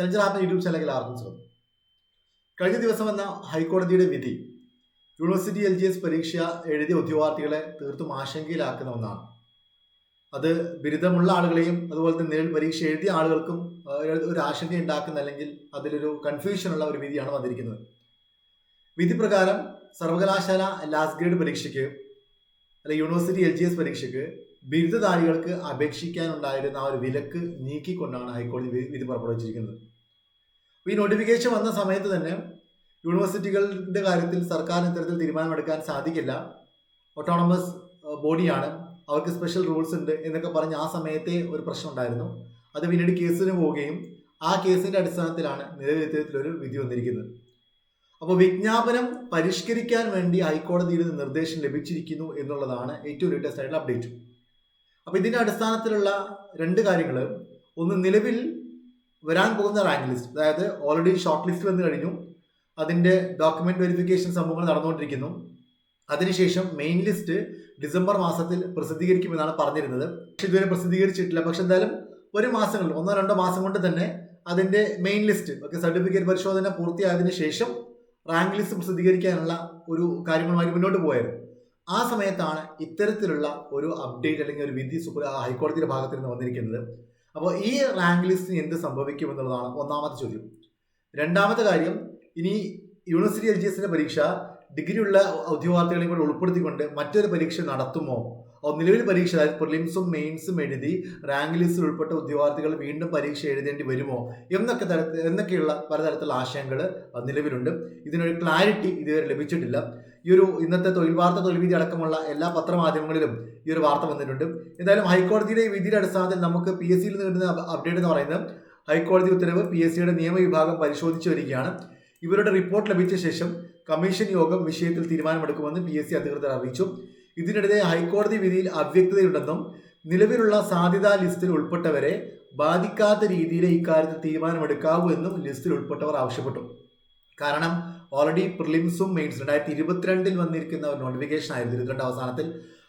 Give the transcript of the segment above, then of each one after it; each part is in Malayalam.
ആപ്പ് യൂട്യൂബ് ചാനലിൽ ആർക്കും കഴിഞ്ഞ ദിവസം വന്ന ഹൈക്കോടതിയുടെ വിധി യൂണിവേഴ്സിറ്റി എൽ ജി എസ് പരീക്ഷ എഴുതിയ ഉദ്യോഗാർത്ഥികളെ തീർത്തും ആശങ്കയിലാക്കുന്ന ഒന്നാണ്. അത് ബിരുദമുള്ള ആളുകളെയും അതുപോലെ തന്നെ നിലവിൽ പരീക്ഷ എഴുതിയ ആളുകൾക്കും ഒരു ആശങ്ക ഉണ്ടാക്കുന്ന അല്ലെങ്കിൽ അതിലൊരു കൺഫ്യൂഷനുള്ള ഒരു വിധിയാണ് വന്നിരിക്കുന്നത്. വിധി പ്രകാരം സർവകലാശാല ലാസ്റ്റ് ഗ്രേഡ് പരീക്ഷയ്ക്ക് അല്ലെങ്കിൽ യൂണിവേഴ്സിറ്റി എൽ ജി എസ് പരീക്ഷയ്ക്ക് ബിരുദധാരികൾക്ക് അപേക്ഷിക്കാനുണ്ടായിരുന്ന ആ ഒരു വിലക്ക് നീക്കിക്കൊണ്ടാണ് ഹൈക്കോടതി വിധി പുറപ്പെടുവിച്ചിരിക്കുന്നത്. ഈ നോട്ടിഫിക്കേഷൻ വന്ന സമയത്ത് തന്നെ യൂണിവേഴ്സിറ്റികളുടെ കാര്യത്തിൽ സർക്കാർ ഇത്തരത്തിൽ തീരുമാനമെടുക്കാൻ സാധിക്കില്ല. ഓട്ടോണമസ് ബോഡിയാണ് അവർക്ക് സ്പെഷ്യൽ റൂൾസ് ഉണ്ട് എന്നൊക്കെ പറഞ്ഞ് ആ സമയത്തെ ഒരു പ്രശ്നം ഉണ്ടായിരുന്നു അത് പിന്നീട് കേസിന് പോവുകയും ആ കേസിന്റെ അടിസ്ഥാനത്തിലാണ് നിലവിൽ ഇത്തരത്തിലൊരു വിധി വന്നിരിക്കുന്നത്. അപ്പോൾ വിജ്ഞാപനം പരിഷ്കരിക്കാൻ വേണ്ടി ഹൈക്കോടതിയിൽ നിന്ന് നിർദ്ദേശം ലഭിച്ചിരിക്കുന്നു എന്നുള്ളതാണ് ഏറ്റവും ലേറ്റസ്റ്റ് ആയിട്ടുള്ള അപ്ഡേറ്റ് അപ്പോൾ ഇതിന്റെ അടിസ്ഥാനത്തിലുള്ള രണ്ട് കാര്യങ്ങൾ ഒന്ന് നിലവിൽ വരാൻ പോകുന്ന റാങ്ക് ലിസ്റ്റ് അതായത് ഓൾറെഡി ഷോർട്ട് ലിസ്റ്റ് വന്നു കഴിഞ്ഞു. അതിന്റെ ഡോക്യുമെന്റ് വെരിഫിക്കേഷൻ സംഭവങ്ങൾ നടന്നുകൊണ്ടിരിക്കുന്നു. അതിനുശേഷം മെയിൻ ലിസ്റ്റ് ഡിസംബർ മാസത്തിൽ പ്രസിദ്ധീകരിക്കുമെന്നാണ് പറഞ്ഞിരുന്നത്. പക്ഷെ ഇതുവരെ പ്രസിദ്ധീകരിച്ചിട്ടില്ല. പക്ഷെ എന്തായാലും ഒരു മാസങ്ങളിൽ ഒന്നോ രണ്ടോ മാസം കൊണ്ട് തന്നെ അതിന്റെ മെയിൻ ലിസ്റ്റ് ഒക്കെ സർട്ടിഫിക്കറ്റ് പരിശോധന പൂർത്തിയായതിനു ശേഷം റാങ്ക് ലിസ്റ്റ് പ്രസിദ്ധീകരിക്കാനുള്ള ഒരു കാര്യങ്ങളുമായി മുന്നോട്ട് പോയായിരുന്നു. ആ സമയത്താണ് ഇത്തരത്തിലുള്ള ഒരു അപ്ഡേറ്റ് അല്ലെങ്കിൽ ഒരു വിധി സുപ്രീം ഹൈക്കോടതിയുടെ ഭാഗത്ത് നിന്ന് വന്നിരിക്കുന്നത്. അപ്പോൾ ഈ റാങ്ക് ലിസ്റ്റിന് എന്ത് സംഭവിക്കും എന്നുള്ളതാണ് ഒന്നാമത്തെ ചോദ്യം. രണ്ടാമത്തെ കാര്യം ഇനി യൂണിവേഴ്സിറ്റി എൽ ജി എസിന്റെ പരീക്ഷ ഡിഗ്രിയുള്ള ഉദ്യോഗാർത്ഥികളെ ഉദ്യോഗാർത്ഥികളെയും കൂടെ ഉൾപ്പെടുത്തിക്കൊണ്ട് മറ്റൊരു പരീക്ഷ നടത്തുമോ? നിലവിൽ പരീക്ഷ അതായത് പ്രിലിംസും മെയിൻസും എഴുതി റാങ്ക് ലിസ്റ്റിൽ ഉൾപ്പെട്ട ഉദ്യോഗാർത്ഥികൾ വീണ്ടും പരീക്ഷ എഴുതേണ്ടി വരുമോ എന്നൊക്കെ തരത്തിൽ എന്നൊക്കെയുള്ള പലതരത്തിലുള്ള ആശയങ്ങൾ നിലവിലുണ്ട്. ഇതിനൊരു ക്ലാരിറ്റി ഇതുവരെ ലഭിച്ചിട്ടില്ല. ഈ ഒരു ഇന്നത്തെ തൊഴിൽ വാർത്ത തൊഴിൽ വിധി അടക്കമുള്ള എല്ലാ പത്രമാധ്യമങ്ങളിലും ഈ ഒരു വാർത്ത വന്നിട്ടുണ്ട്. എന്തായാലും ഹൈക്കോടതിയുടെ ഈ വിധിയുടെ അടിസ്ഥാനത്തിൽ നമുക്ക് പി എസ് സിയിൽ നിന്ന് കിട്ടുന്ന അപ്ഡേറ്റ് എന്ന് പറയുന്നത് ഹൈക്കോടതി ഉത്തരവ് പി എസ് സിയുടെ നിയമവിഭാഗം പരിശോധിച്ചു വരികയാണ്. ഇവരുടെ റിപ്പോർട്ട് ലഭിച്ച ശേഷം കമ്മീഷൻ യോഗം വിഷയത്തിൽ തീരുമാനമെടുക്കുമെന്ന് പി എസ് സി അധികൃതർ അറിയിച്ചു. ഇതിനിടെ ഹൈക്കോടതി വിധിയിൽ അവ്യക്തതയുണ്ടെന്നും നിലവിലുള്ള സാധ്യതാ ലിസ്റ്റിൽ ഉൾപ്പെട്ടവരെ ബാധിക്കാത്ത രീതിയിൽ ഇക്കാര്യത്തിൽ തീരുമാനമെടുക്കാവൂ എന്നും ലിസ്റ്റിൽ ഉൾപ്പെട്ടവർ ആവശ്യപ്പെട്ടു. കാരണം ഓൾറെഡി പ്രിലിംസും മെയിൻസ് രണ്ടായിരത്തി ഇരുപത്തിരണ്ടിൽ വന്നിരിക്കുന്ന ഒരു നോട്ടിഫിക്കേഷൻ ആയിരുന്നു ഇരുപത്തിരണ്ട് അവസാനത്തിൽ.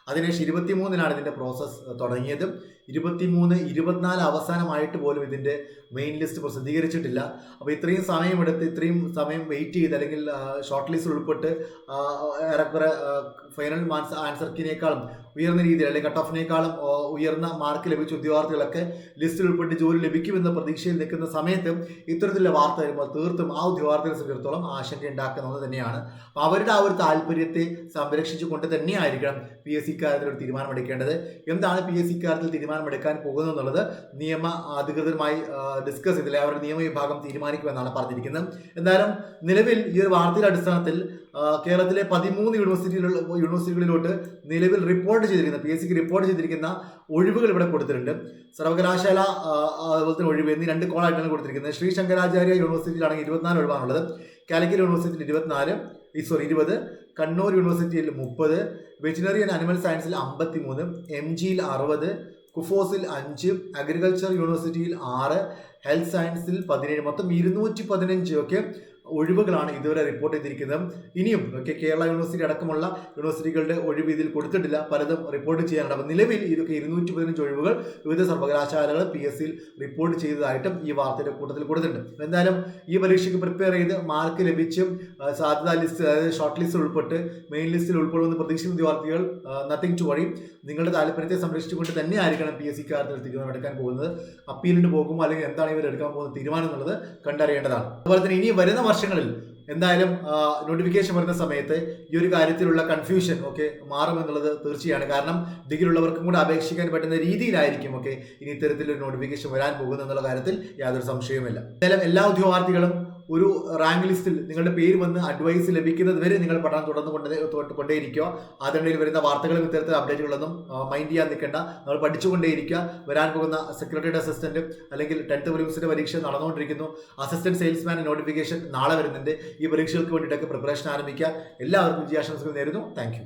അതിനുശേഷം ഇരുപത്തിമൂന്നിനാണ് ഇതിന്റെ പ്രോസസ്സ് തുടങ്ങിയത്. ഇരുപത്തിമൂന്ന് ഇരുപത്തിനാല് അവസാനമായിട്ട് പോലും ഇതിന്റെ മെയിൻ ലിസ്റ്റ് പ്രസിദ്ധീകരിച്ചിട്ടില്ല. അപ്പോൾ ഇത്രയും സമയമെടുത്ത് ഇത്രയും സമയം വെയിറ്റ് ചെയ്ത് അല്ലെങ്കിൽ ഷോർട്ട് ലിസ്റ്റിൽ ഉൾപ്പെട്ട് ഏറെക്കുറെ ഫൈനൽ മാൻസ് ആൻസർക്കിനേക്കാളും ഉയർന്ന രീതിയിൽ അല്ലെങ്കിൽ കട്ട് ഓഫിനേക്കാളും ഉയർന്ന മാർക്ക് ലഭിച്ച ഉദ്യോഗാർത്ഥികളൊക്കെ ലിസ്റ്റിൽ ഉൾപ്പെട്ട് ജോലി ലഭിക്കുമെന്ന പ്രതീക്ഷയിൽ നിൽക്കുന്ന സമയത്ത് ഇത്തരത്തിലുള്ള വാർത്ത വരുമ്പോൾ തീർത്തും ആ ഉദ്യോഗാർത്ഥികളെ സംബന്ധിച്ചിടത്തോളം ആശങ്ക ഉണ്ടാക്കുന്ന ഒന്ന് തന്നെയാണ്. അപ്പോൾ അവരുടെ ആ ഒരു താല്പര്യത്തെ സംരക്ഷിച്ചുകൊണ്ട് തന്നെയായിരിക്കണം പി എസ് സി കാര്യത്തിൽ ഒരു തീരുമാനമെടുക്കേണ്ടത്. എന്താണ് പി എസ് സി കാര്യത്തിൽ തീരുമാനമെടുക്കാൻ പോകുന്നത് എന്നുള്ളത് നിയമ അധികൃതരുമായി ഡിസ്കസ് ചെയ്തില്ല. അവരുടെ നിയമവിഭാഗം തീരുമാനിക്കുമെന്നാണ് പറഞ്ഞിരിക്കുന്നത്. എന്തായാലും നിലവിൽ ഈ ഒരു വാർത്തയുടെ അടിസ്ഥാനത്തിൽ കേരളത്തിലെ പതിമൂന്ന് യൂണിവേഴ്സിറ്റികളിൽ യൂണിവേഴ്സിറ്റികളിലോട്ട് നിലവിൽ റിപ്പോർട്ട് ചെയ്തിരിക്കുന്ന പി എസ് സിക്ക് റിപ്പോർട്ട് ചെയ്തിരിക്കുന്ന ഒഴിവുകൾ ഇവിടെ കൊടുത്തിട്ടുണ്ട്. സർവകലാശാല അതുപോലെ തന്നെ ഒഴിവ് എന്നീ രണ്ട് കോളായിട്ടാണ് കൊടുത്തിരിക്കുന്നത്. ശ്രീ ശങ്കരാചാര്യ യൂണിവേഴ്സിറ്റിയിലാണെങ്കിൽ ഇരുപത്തിനാല് ഒഴിവാണുള്ളത്. കാലിക്കറ്റ് യൂണിവേഴ്സിറ്റിയിൽ ഇരുപത്തിനാല് സോറി ഇരുപത്. കണ്ണൂർ യൂണിവേഴ്സിറ്റിയിൽ മുപ്പത്. വെറ്റിനറി ആൻഡ് അനിമൽ സയൻസിൽ അമ്പത്തി മൂന്ന് എം ജിയിൽ അറുപത്. കുഫോസിൽ അഞ്ച് അഗ്രികൾച്ചർ യൂണിവേഴ്സിറ്റിയിൽ ആറ് ഹെൽത്ത് സയൻസിൽ പതിനേഴ്. മൊത്തം ഇരുന്നൂറ്റി പതിനഞ്ച് ഒക്കെ ഒഴിവുകളാണ് ഇതുവരെ റിപ്പോർട്ട് ചെയ്തിരിക്കുന്നത്. ഇനിയും ഒക്കെ കേരള യൂണിവേഴ്സിറ്റി അടക്കമുള്ള യൂണിവേഴ്സിറ്റികളുടെ ഒഴിവ് ഇതിൽ കൊടുത്തിട്ടില്ല. പലതും റിപ്പോർട്ട് ചെയ്യാനുണ്ട്. അപ്പോൾ നിലവിൽ ഇതൊക്കെ ഇരുന്നൂറ്റി പതിനഞ്ച് ഒഴിവുകൾ വിവിധ സർവകലാശാലകൾ പി എസ് സിയിൽ റിപ്പോർട്ട് ചെയ്തതായിട്ടും ഈ വാർത്തയുടെ കൂട്ടത്തിൽ കൊടുത്തിട്ടുണ്ട്. എന്തായാലും ഈ പരീക്ഷയ്ക്ക് പ്രിപ്പയർ ചെയ്ത് മാർക്ക് ലഭിച്ചും സാധ്യതാ ലിസ്റ്റ് അതായത് ഷോർട്ട് ലിസ്റ്റിൽ ഉൾപ്പെട്ട് മെയിൻ ലിസ്റ്റിൽ ഉൾപ്പെടുമെന്ന് പ്രതീക്ഷിക്കുന്ന വിദ്യാർത്ഥികൾ നത്തിങ് ടു വഴി നിങ്ങളുടെ താല്പര്യത്തെ സംരക്ഷിച്ചുകൊണ്ട് തന്നെ ആയിരിക്കണം പി എസ് സി കാർഡ് എടുക്കാൻ പോകുന്നത്. അപ്പീലിന് പോകുമോ അല്ലെങ്കിൽ എന്താണ് ഇവർ എടുക്കാൻ പോകുന്ന തീരുമാനം എന്നുള്ളത് കണ്ടറിയേണ്ടതാണ്. അതുപോലെ തന്നെ ഇനി വരുന്ന വർഷങ്ങളിൽ എന്തായാലും നോട്ടിഫിക്കേഷൻ വരുന്ന സമയത്ത് ഈ ഒരു കാര്യത്തിലുള്ള കൺഫ്യൂഷൻ ഒക്കെ മാറുമെന്നുള്ളത് തീർച്ചയാണ്. കാരണം ഡിഗ്രി ഉള്ളവർക്കും കൂടെ അപേക്ഷിക്കാൻ പറ്റുന്ന രീതിയിലായിരിക്കും ഒക്കെ ഇനി ഇത്തരത്തിലൊരു നോട്ടിഫിക്കേഷൻ വരാൻ പോകുന്നു എന്നുള്ള കാര്യത്തിൽ യാതൊരു സംശയവുമില്ല. എന്തായാലും എല്ലാ ഉദ്യോഗാർത്ഥികളും ഒരു റാങ്ക് ലിസ്റ്റിൽ നിങ്ങളുടെ പേര് വന്ന് അഡ്വൈസ് ലഭിക്കുന്നത് വരെ നിങ്ങൾ പഠനം തുടർന്ന് കൊണ്ട് കൊണ്ടേയിരിക്കുക. അതിനിടയിൽ വരുന്ന വാർത്തകളും ഇത്തരത്തിൽ അപ്ഡേറ്റുകളൊന്നും മൈൻഡ് ചെയ്യാൻ നിൽക്കേണ്ട. നമ്മൾ പഠിച്ചുകൊണ്ടേയിരിക്കുക. വരാൻ പോകുന്ന സെക്രട്ടറിയുടെ അസിസ്റ്റന്റ് അല്ലെങ്കിൽ ടെൻത്ത് പ്രിലിംസിന്റെ പരീക്ഷ നടന്നുകൊണ്ടിരിക്കുന്നു. അസിസ്റ്റന്റ് സെയിൽസ്മാൻ നോട്ടിഫിക്കേഷൻ നാളെ വരുന്നുണ്ട്. ഈ പരീക്ഷകൾക്ക് വേണ്ടിയിട്ടൊക്കെ പ്രിപ്പറേഷൻ ആരംഭിക്കുക. എല്ലാവർക്കും വിജയാശംസകൾ നേരുന്നു. താങ്ക്